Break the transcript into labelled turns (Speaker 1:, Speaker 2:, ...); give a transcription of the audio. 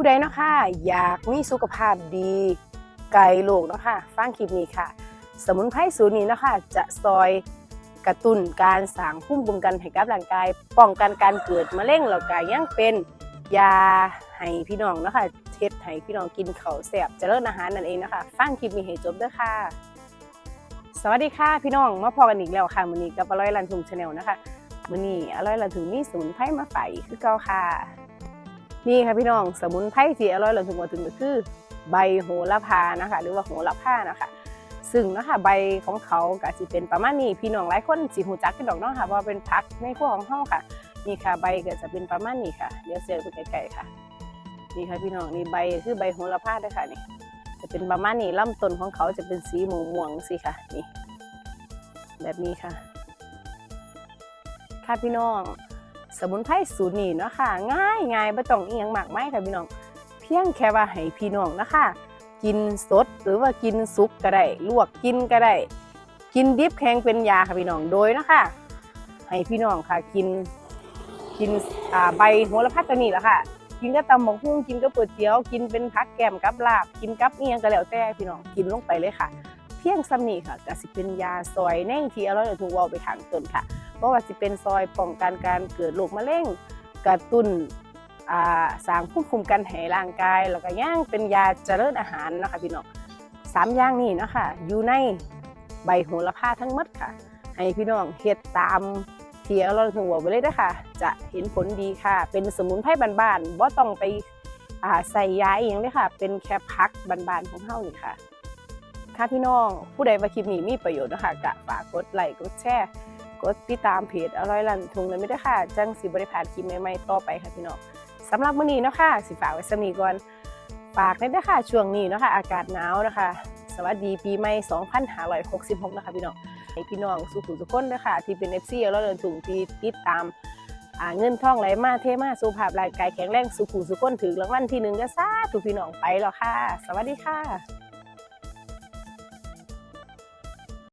Speaker 1: ผู้ใดเนาะค่ะอยากมีสุขภาพดี ไกลโลกเนาะค่ะฟังคลิปนี้ค่ะ สมุนไพรสูตรนี้เนาะค่ะจะซอยกระตุ้นการสร้างภูมิคุ้มกันให้กับร่างกาย ป้องกันการเกิดมะเร็งแล้วก็ยังเป็นยาให้พี่น้องเนาะค่ะเฮ็ดให้พี่น้องกินเขาวแซ่บเจริญอาหารนั่นเองนะคะฟังคลิปนี้ให้จบเด้อค่ะ สวัสดีค่ะพี่น้องมาพอกันอีกแล้วค่ะมื้อนี้กับอร่อยลันทุงชาแนลนะคะมื้อนี้อร่อยลันทุงมีสมุนไพรมาฝากอีกคือเก่าค่ะ นี่ค่ะพี่น้องสมุนไพรที่อร่อยลันทุงมาถึงก็คือ ใบโหระพานะคะ หรือว่าโหระพานะคะ ซึ่งนะคะใบของเขาก็สิเป็นประมาณนี้พี่น้องหลายคนสิหูจักกันดอกเนาะค่ะเพราะว่าเป็นผักในครัวของเฮาค่ะนี่ค่ะใบก็จะเป็นประมาณนี้ค่ะเดี๋ยวเสียไปไกลๆค่ะนี่ค่ะพี่น้องนี่ใบคือใบโหระพาด้วยค่ะนี่จะเป็นประมาณนี้ลำต้นของเขาจะเป็นสีม่วงๆสิค่ะนี่แบบนี้ค่ะค่ะพี่น้อง สมุนไพรสูตรนี้เนาะค่ะง่ายง่ายไม่ต้องเอียงมากไมายค่ะพี่น้อง เพียงแค่ว่าให้พี่น้องนะคะกินสดหรือว่ากินซุปก็ได้ลวกกินก็ได้ กินดิบแข็งเป็นยาค่ะพี่น้องโดยนะคะให้พี่น้องค่ะกินกินใบโหระพาตัวนี้แหละค่ะ กินกับตำหมกหุ้งกินกับก๋วยเตี๋ยว กินเป็นผักแกมกับลาบ กินกับเอียงก็แล้วแต่พี่น้องกินลงไปเลยค่ะ เพียงซ้ำนี้ค่ะก็สิเป็นยาซอยแน่งที่อร่อยถูกเวาไปทางต้นค่ะเพราะว่าสิเป็นซอยป้องกันการเกิดโรคมะเร็งกระตุ้นอ่าสร้างภูมิคุ้มกันให้ร่างกาย แล้วก็ย่างเป็นยาเจริญอาหารนะคะพี่น้องสามอย่างนี้นะคะอยู่ในใบโหระพาทั้งหมดค่ะ ให้พี่น้องเฮ็ดตามที่เราถึงบอกไปเลยนะคะจะเห็นผลดีค่ะ เป็นสมุนไพรบ้านๆว่าต้องไปใส่ยาเองเลยค่ะ เป็นแค่พักบ้านๆของเฮานี่ค่ะ ค่ะพี่น้องผู้ใดว่าคลิปนี้มีประโยชน์นะคะกะฝากกดไลค์กดแชร์กดติดตามเพจอร่อยลันทุงเลยไม่ได้ค่ะ จังสิบริพาดคลิปใหม่ๆต่อไปค่ะพี่น้องสำหรับมื้อนี้เนาะค่ะสิฝากไว้สำนีก่อนฝากด้วยนะคะช่วงนี้เนาะค่ะอากาศหนาวนะคะ สวัสดีปีใหม่ 2566 นะคะพี่น้องให้พี่น้องสุขุทุกคนนะคะที่เป็น FC อร่อยลันทุงที่ติดตามเงินทองไหลมาเทมาสุภาพร่างกายแข็งแรงสุขุสุขคนถึงรางวัลที่หนึ่งก็ซาถูกพี่น้องไปแล้วค่ะ สวัสดีค่ะ